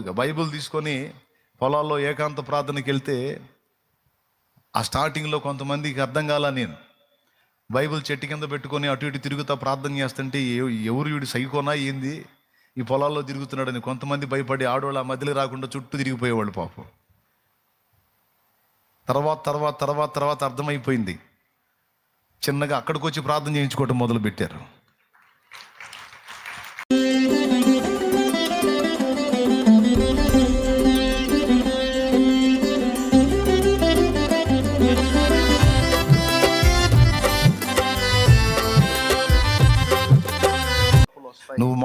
Bible తీసుకొని పొలాల్లో ఏకాంత ప్రార్థనకి వెళ్తే ఆ స్టార్టింగ్లో కొంతమందికి అర్థం కాల నేను. బైబిల్ చెట్టు కింద పెట్టుకొని అటు ఇటు తిరుగుతా ప్రార్థన చేస్తుంటే ఎవరు వీడు సైకోనా ఏంది? ఈ పొలాల్లో తిరుగుతున్నాడని కొంతమంది భయపడి ఆడవాళ్ళు ఆ మధ్యలో రాకుండా చుట్టూ తిరిగిపోయేవాళ్ళు పాపం. తర్వాత తర్వాత తర్వాత తర్వాత అర్థమైపోయింది. చిన్నగా అక్కడికి వచ్చి ప్రార్థన చేయించుకోవటం మొదలు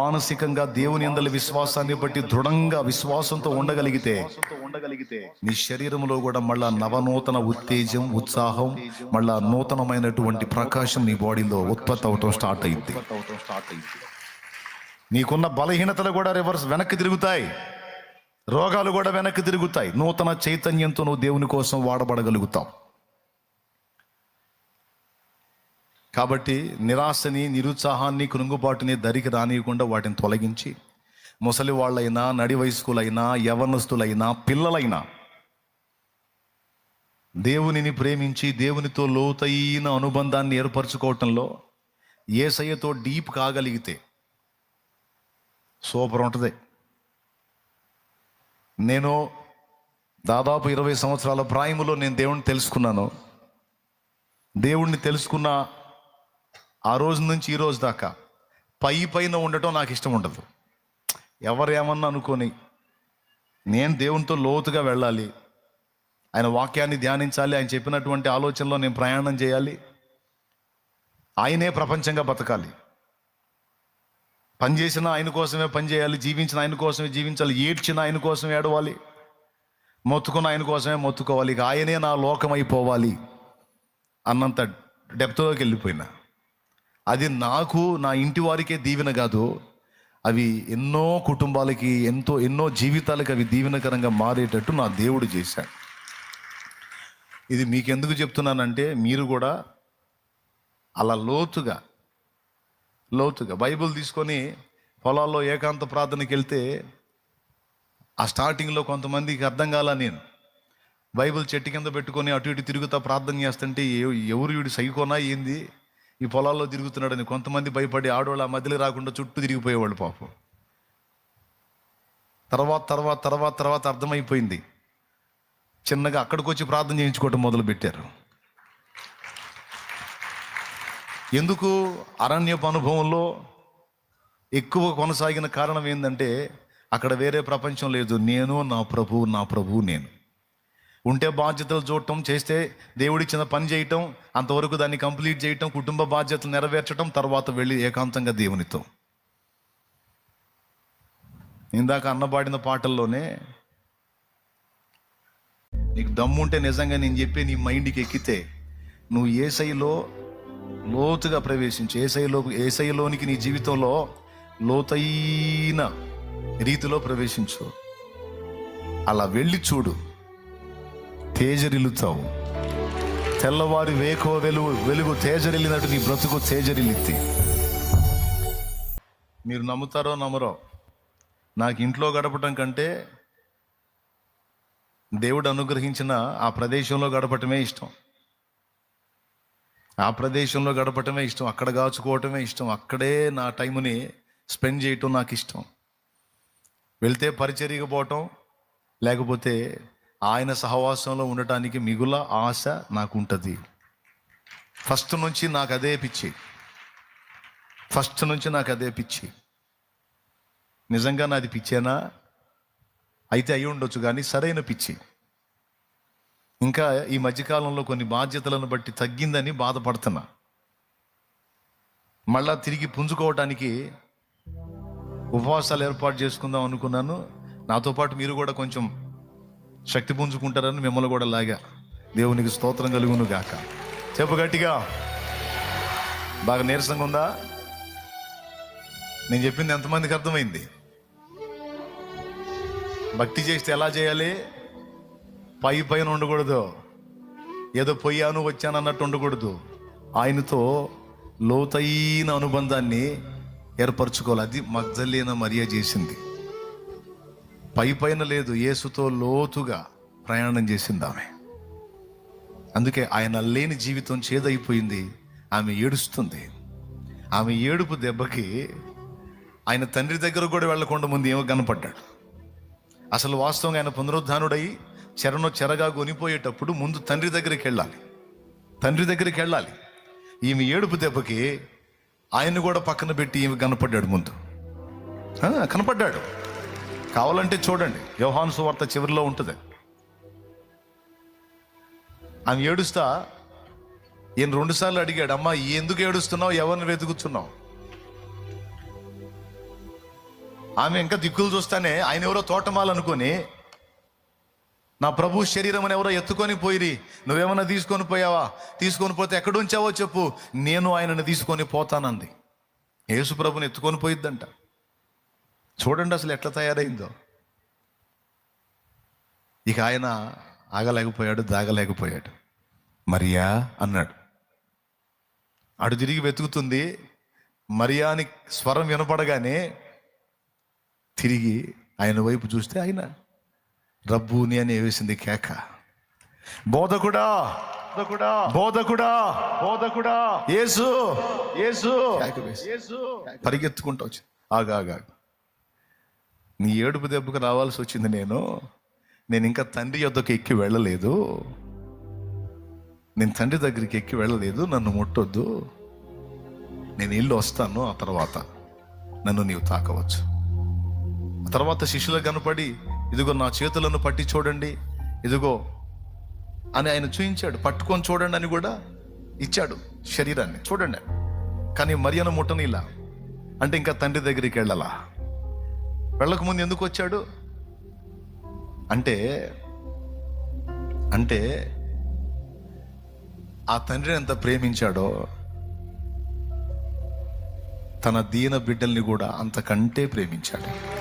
మానసికంగా దేవుని అందల విశ్వాసాన్ని బట్టి దృఢంగా విశ్వాసంతో ఉండగలిగితే ఉండగలిగితే నీ శరీరంలో కూడా మళ్ళా నవనూతన ఉత్తేజం ఉత్సాహం మళ్ళా నూతనమైనటువంటి ప్రకాశం నీ బాడీలో ఉత్పత్తి అవటం స్టార్ట్ అయింది. నీకున్న బలహీనతలు కూడా రివర్స్ వెనక్కి తిరుగుతాయి. రోగాలు కూడా వెనక్కి తిరుగుతాయి. నూతన చైతన్యంతో నువ్వు దేవుని కోసం వాడబడగలుగుతావు. కాబట్టి నిరాశని నిరుత్సాహాన్ని కృంగుబాటుని దరికి రానియకుండా వాటిని తొలగించి ముసలి వాళ్ళైనా నడి వయస్కులైనా యవనస్తులైనా పిల్లలైనా దేవునిని ప్రేమించి దేవునితో లోతైన అనుబంధాన్ని ఏర్పరచుకోవటంలో ఏసయ్యతో డీప్ కాగలిగితే సూపర్ ఉంటుంది. నేను దాదాపు ఇరవై సంవత్సరాల ప్రాయములో నేను దేవుణ్ణి తెలుసుకున్నాను. దేవుణ్ణి తెలుసుకున్న ఆ రోజు నుంచి ఈ రోజు దాకా పై పైన ఉండటం నాకు ఇష్టం ఉండదు. ఎవరు ఏమన్నా అనుకొని నేను దేవునితో లోతుగా వెళ్ళాలి. ఆయన వాక్యాన్ని ధ్యానించాలి. ఆయన చెప్పినటువంటి ఆలోచనలో నేను ప్రయాణం చేయాలి. ఆయనే ప్రపంచంగా బతకాలి. పనిచేసిన ఆయన కోసమే పని చేయాలి. జీవించిన ఆయన కోసమే జీవించాలి. ఏడ్చిన ఆయన కోసమే ఏడవాలి. మొత్తుకున్న ఆయన కోసమే మొత్తుకోవాలి. ఇక ఆయనే నా లోకమైపోవాలి అన్నంత డెప్త్లోకి వెళ్ళిపోయినా. అది నాకు నా ఇంటి వారికే దీవెన కాదు. అవి ఎన్నో కుటుంబాలకి ఎంతో ఎన్నో జీవితాలకి అవి దీవెనకరంగా మారేటట్టు నా దేవుడు చేశాడు. ఇది మీకెందుకు చెప్తున్నానంటే మీరు కూడా అలా లోతుగా లోతుగా బైబిల్ తీసుకొని పొలాల్లో ఏకాంత ప్రార్థనకి వెళ్తే ఆ స్టార్టింగ్లో కొంతమందికి అర్థం కాల నేను. బైబిల్ చెట్టు కింద పెట్టుకొని అటు ఇటు తిరుగుతా ప్రార్థన చేస్తుంటే ఎవరు వీడు సైకోనా ఏంది? ఈ పొలాల్లో తిరుగుతున్నాడని కొంతమంది భయపడి ఆడవాళ్ళు ఆ మధ్యలో రాకుండా చుట్టూ తిరిగిపోయేవాళ్ళు పాపం. తర్వాత తర్వాత తర్వాత తర్వాత అర్థమైపోయింది. చిన్నగా అక్కడికి వచ్చి ప్రార్థన చేయించుకోవటం మొదలు పెట్టారు ఎందుకు? అరణ్యపు అనుభవంలో ఎక్కువ కొనసాగిన కారణం ఏంటంటే అక్కడ వేరే ప్రపంచం లేదు. నేను నా ప్రభువు నా ప్రభువు నేను. ఉంటే బాధ్యతలు చూడటం చేస్తే దేవుడిచ్చిన పని చేయటం అంతవరకు దాన్ని కంప్లీట్ చేయటం కుటుంబ బాధ్యతలు నెరవేర్చడం తర్వాత వెళ్ళి ఏకాంతంగా దేవునితో. ఇందాక అన్నబాడిన పాటల్లోనే నీకు దమ్ముంటే నిజంగా నేను చెప్పే నీ మైండ్కి ఎక్కితే నువ్వు ఏసైలో లోతుగా ప్రవేశించి. ఏసైలో ఏసైలోనికి నీ జీవితంలో లోతైన రీతిలో ప్రవేశించు. అలా వెళ్ళి చూడు. తేజరిల్లుతావు. తెల్లవారి వేకో వెలుగు వెలుగు తేజరిల్లినట్టు నీ బ్రతుకు తేజరిల్లిద్ది మీరు నమ్ముతారో నమ్మరో నాకు ఇంట్లో గడపటం కంటే దేవుడు అనుగ్రహించిన ఆ ప్రదేశంలో గడపటమే ఇష్టం. ఆ ప్రదేశంలో గడపటమే ఇష్టం. అక్కడ కాచుకోవటమే ఇష్టం. అక్కడే నా టైంని స్పెండ్ చేయటం నాకు ఇష్టం. వెళ్తే పరిచర్యకు పోవటం లేకపోతే ఆయన సహవాసంలో ఉండటానికి మిగుల ఆశ నాకు ఉంటుంది ఫస్ట్ నుంచి నాకు అదే పిచ్చి. ఫస్ట్ నుంచి నాకు అదే పిచ్చి. నిజంగా నాది పిచ్చేనా? అయితే అయి ఉండొచ్చు కానీ సరైన పిచ్చి. ఇంకా ఈ మధ్యకాలంలో కొన్ని బాధ్యతలను బట్టి తగ్గిందని బాధపడుతున్నా. మళ్ళా తిరిగి పుంజుకోవటానికి ఉపవాసాలు ఏర్పాటు చేసుకుందాం అనుకున్నాను. నాతో పాటు మీరు కూడా కొంచెం శక్తి పుంజుకుంటారని మిమ్మల్ని కూడా లాగా. దేవునికి స్తోత్రం కలుగును గాక. చెప్పు గట్టిగా. బాగా నీరసంగా ఉందా? నేను చెప్పింది ఎంతమందికి అర్థమైంది? భక్తి చేస్తే ఎలా చేయాలి? పై పైన ఉండకూడదు. ఏదో పోయాను వచ్చాను అన్నట్టు ఉండకూడదు. ఆయనతో లోతైన అనుబంధాన్ని ఏర్పరచుకోవాలి. అది మగ్జలేన మరియా చేసింది. పై పైన లేదు. యేసుతో లోతుగా ప్రయాణం చేసింది ఆమె. అందుకే ఆయన లేని జీవితం చేదైపోయింది. ఆమె ఏడుస్తుంది. ఆమె ఏడుపు దెబ్బకి ఆయన తండ్రి దగ్గర కూడా వెళ్ళకుండా ముందు ఏమో కనపడ్డాడు. అసలు వాస్తవంగా ఆయన పునరుద్ధానుడై చెరను చెరగా కొనిపోయేటప్పుడు ముందు తండ్రి దగ్గరికి వెళ్ళాలి. తండ్రి దగ్గరికి వెళ్ళాలి. ఈమె ఏడుపు దెబ్బకి ఆయన కూడా పక్కన పెట్టి ఈమె కనపడ్డాడు ముందు. కనపడ్డాడు. కావాలంటే చూడండి. యోహాను సువార్త చివరిలో ఉంటుంది. ఆమె ఏడుస్తా ఈయన రెండుసార్లు అడిగాడు అమ్మా ఎందుకు ఏడుస్తున్నావు? ఎవరిని వెతుకుతున్నావు? ఆమె ఇంకా దిక్కులు చూస్తానే ఆయన ఎవరో తోటమాలనుకొని నా ప్రభు శరీరం అని ఎవరో ఎత్తుకొని పోయిరి. నువ్వేమన్నా తీసుకొని పోయావా? తీసుకొని పోతే ఎక్కడ ఉంచావో చెప్పు. నేను ఆయనను తీసుకొని పోతానంది. యేసు ప్రభుని ఎత్తుకొని పోయిద్దంట. చూడండి అసలు ఎట్లా తయారైందో. ఇక ఆయన ఆగలేకపోయాడు దాగలేకపోయాడు. మరియా అన్నాడు. అడు తిరిగి వెతుకుతుంది మరియా అని స్వరం వినపడగానే తిరిగి ఆయన వైపు చూస్తే ఆయన రబ్బూని అని వేసింది కేక. బోధకుడా బోధకుడా బోధకుడా బోధకుడా యేసు యేసు పరిగెత్తుకుంటూ వచ్చి ఆగా ఆగా నీ ఏడుపు దెబ్బకు రావాల్సి వచ్చింది నేను. నేను ఇంకా తండ్రి యొద్దకు ఎక్కి వెళ్ళలేదు. నేను తండ్రి దగ్గరికి ఎక్కి వెళ్ళలేదు. నన్ను ముట్టొద్దు. నేను ఇల్లు వస్తాను. ఆ తర్వాత నన్ను నీవు తాకవచ్చు. ఆ తర్వాత శిష్యులకు కనపడి ఇదిగో నా చేతులను పట్టి చూడండి. ఇదిగో అని ఆయన చూయించాడు. పట్టుకొని చూడండి అని కూడా ఇచ్చాడు శరీరాన్ని. చూడండి. కానీ మరియను ముట్టనిలా. అంటే ఇంకా తండ్రి దగ్గరికి వెళ్ళాలా? వెళ్ళకముందు ఎందుకు వచ్చాడు? అంటే అంటే ఆ తండ్రిని ఎంత ప్రేమించాడో తన దీన బిడ్డల్ని కూడా అంతకంటే ప్రేమించాడు.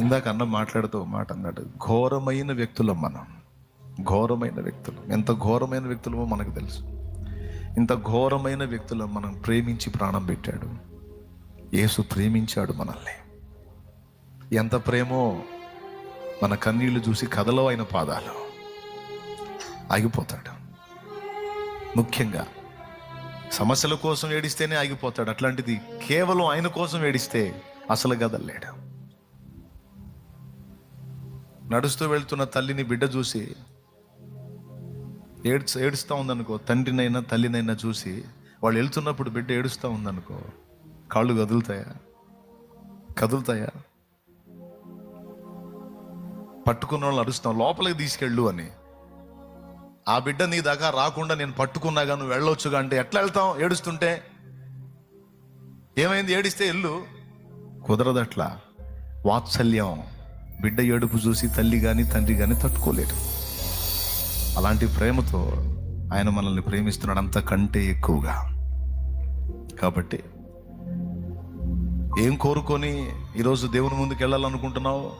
ఇందాక అన్న మాట్లాడుతూ మాట అన్నాడు ఘోరమైన వ్యక్తులం మనం. ఘోరమైన వ్యక్తులు. ఎంత ఘోరమైన వ్యక్తులమో మనకు తెలుసు. ఇంత ఘోరమైన వ్యక్తులు మనం ప్రేమించి ప్రాణం పెట్టాడు. యేసు ప్రేమించాడు మనల్ని. ఎంత ప్రేమో మన కన్నీళ్ళు చూసి కథలో అయిన పాదాలు ఆగిపోతాడు. ముఖ్యంగా సమస్యల కోసం ఏడిస్తేనే ఆగిపోతాడు. అట్లాంటిది కేవలం ఆయన కోసం ఏడిస్తే అసలు గదల్లేడు. నడుస్తూ వెళ్తున్న తల్లిని బిడ్డ చూసి ఏడ్చ ఏడుస్తూ ఉందనుకో తండ్రినైనా తల్లినైనా చూసి వాళ్ళు వెళ్తున్నప్పుడు బిడ్డ ఏడుస్తూ ఉందనుకో కాళ్ళు కదులుతాయా? కదులుతాయా? పట్టుకున్న వాళ్ళు అరుస్తాం లోపలికి తీసుకెళ్ళు అని. ఆ బిడ్డ నీ దాకా రాకుండా నేను పట్టుకున్నాగా నువ్వు వెళ్ళొచ్చుగా అంటే ఎట్లా వెళ్తాం ఏడుస్తుంటే? ఏమైంది? ఏడిస్తే ఎల్లు? కుదరదట్లా. వాత్సల్యం. బిడ్డ ఏడుపు చూసి తల్లి కానీ తండ్రి కానీ తట్టుకోలేడు అలాంటి ప్రేమతో ఆయన మనల్ని ప్రేమిస్తున్నాడు అంతకంటే ఎక్కువగా. కాబట్టి ఏం కోరుకొని ఈరోజు దేవుని ముందుకు వెళ్ళాలనుకుంటున్నావు?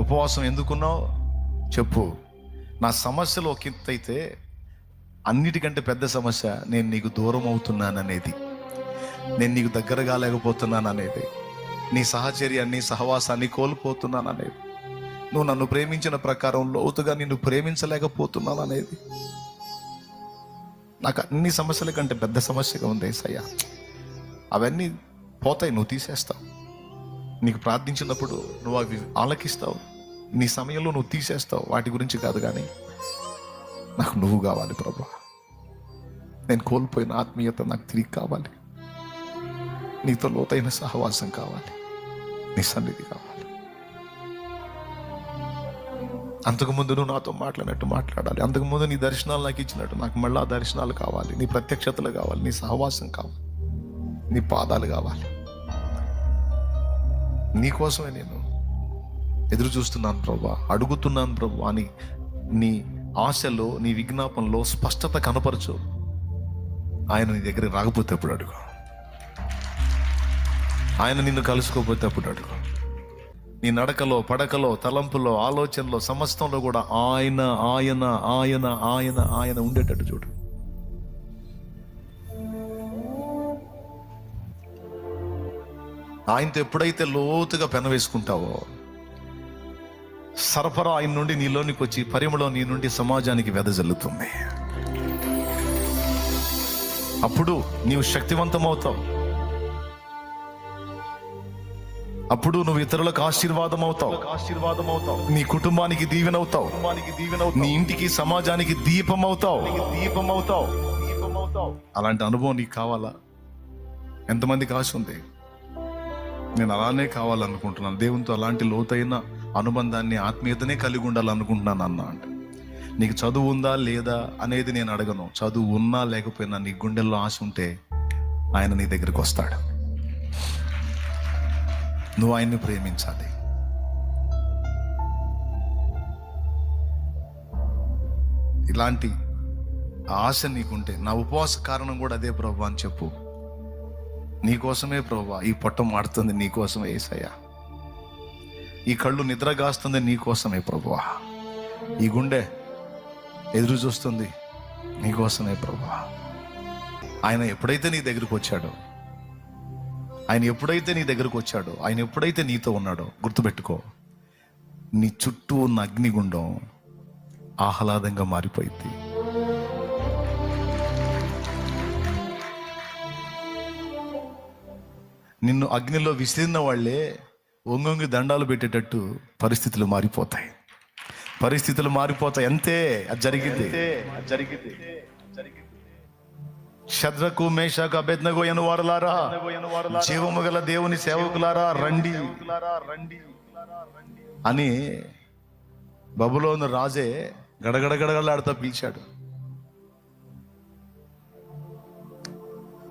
ఉపవాసం ఎందుకున్నావు? చెప్పు. నా సమస్యలు ఒక అయితే అన్నిటికంటే పెద్ద సమస్య నేను నీకు దూరం అవుతున్నాననేది. నేను నీకు దగ్గర కాలేకపోతున్నాను అనేది నీ సహచర్యాన్ని సహవాసాన్ని కోల్పోతున్నాను అనేది నువ్వు నన్ను ప్రేమించిన ప్రకారం లోతుగా నిన్ను ప్రేమించలేకపోతున్నాను అనేది. నాకు అన్ని సమస్యల కంటే పెద్ద సమస్యగా ఉంది ఏసయ్య. అవన్నీ పోతాయి నువ్వు తీసేస్తావు. నీకు ప్రార్థించినప్పుడు నువ్వు అవి ఆలకిస్తావు. నీ సమయంలో నువ్వు తీసేస్తావు. వాటి గురించి కాదు కానీ నాకు నువ్వు కావాలి ప్రభా. నేను కోల్పోయిన ఆత్మీయత నాకు తిరిగి కావాలి. నీతో లోతైన సహవాసం కావాలి. నీ సన్నిధి కావాలి. అంతకుముందు నువ్వు నాతో మాట్లాడినట్టు మాట్లాడాలి. అంతకుముందు నీ దర్శనాలు నాకు ఇచ్చినట్టు నాకు మళ్ళీ ఆ దర్శనాలు కావాలి. నీ ప్రత్యక్షతలు కావాలి. నీ సహవాసం కావాలి. నీ పాదాలు కావాలి. నీకోసమే నేను ఎదురు చూస్తున్నాను ప్రభా. అడుగుతున్నాను ప్రభు అని నీ ఆశలో నీ విజ్ఞాపనలో స్పష్టత కనపరచు. ఆయన నీ దగ్గర రాకపోతే అప్పుడు అడుగు. ఆయన నిన్ను కలుసుకోకపోతే అప్పుడు అడుగు. నీ నడకలో పడకలో తలంపులో ఆలోచనలో సమస్తంలో కూడా ఆయన ఆయన ఆయన ఆయన ఆయన ఉండేటట్టు చూడు. ఆయనతో ఎప్పుడైతే లోతుగా పెనవేసుకుంటావో సరఫరా ఆయన నుండి నీలోనికి వచ్చి పరిమళం నీ నుండి సమాజానికి వెదజల్లుతుంది అప్పుడు నీవు శక్తివంతమవుతావు. అప్పుడు నువ్వు ఇతరులకు ఆశీర్వాదం అవుతావు ఆశీర్వాదం అవుతావు నీ కుటుంబానికి దీవెనవుతావు. దీవెనవుతావు నీ ఇంటికి సమాజానికి దీపం అవుతావు దీపం అవుతావు దీపం అవుతావు అలాంటి అనుభవం నీకు కావాలా? ఎంతమందికి ఆశ ఉంది నేను అలానే కావాలనుకుంటున్నాను. దేవునితో అలాంటి లోతైన అనుబంధాన్ని ఆత్మీయతనే కలిగి ఉండాలనుకుంటున్నాను అన్న అంటే. నీకు చదువు ఉందా లేదా అనేది నేను అడగను. చదువు ఉన్నా లేకపోయినా నీ గుండెల్లో ఆశ ఉంటే ఆయన నీ దగ్గరికి వస్తాడు. నువ్వు ఆయన్ని ప్రేమించాలి. ఇలాంటి ఆశ నీకుంటే నా ఉపవాస కారణం కూడా అదే ప్రభు అని చెప్పు. నీకోసమే ప్రభా ఈ పొట్టం మాడుతుంది నీకోసమే ఏసయ్యా. ఈ కళ్ళు నిద్రగాస్తుంది నీకోసమే ప్రభా. ఈ గుండె ఎదురు చూస్తుంది నీకోసమే ప్రభా. ఆయన ఎప్పుడైతే నీ దగ్గరికి వచ్చాడో ఆయన ఎప్పుడైతే నీ దగ్గరకు వచ్చాడో ఆయన ఎప్పుడైతే నీతో ఉన్నాడో గుర్తుపెట్టుకో. నీ చుట్టూ ఉన్న అగ్నిగుండం ఆహ్లాదంగా మారిపోయింది. నిన్ను అగ్నిలో విసిరిన వాళ్ళే ఒంగొంగి దండాలు పెట్టేటట్టు పరిస్థితులు మారిపోతాయి. పరిస్థితులు మారిపోతాయి. అంతే అది జరిగింది. జరిగింది. శద్రకు మేషకు అభెజ్ఞగో వారులారా వారలారా? జీవము గల దేవుని సేవకులారా రండి. అని బబులోను రాజే గడగడగడగడలాడుతూ పిలిచాడు.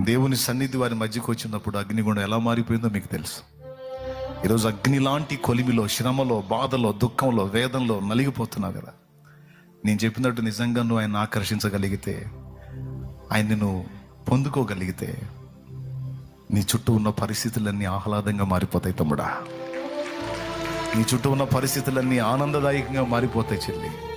దేవుని సన్నిధి వారి మధ్యకు వచ్చినప్పుడు అగ్నిగుండం ఎలా మారిపోయిందో మీకు తెలుసు. ఈరోజు అగ్ని లాంటి కొలిమిలో శ్రమలో బాధలో దుఃఖంలో వేదంలో నలిగిపోతున్నావు కదా. నేను చెప్పినట్టు నిజంగా నువ్వు ఆయన ఆకర్షించగలిగితే ఆయన్ని నువ్వు పొందుకోగలిగితే నీ చుట్టూ ఉన్న పరిస్థితులన్నీ ఆహ్లాదంగా మారిపోతాయి తమ్ముడా. నీ చుట్టూ ఉన్న పరిస్థితులన్నీ ఆనందదాయకంగా మారిపోతాయి చెల్లి.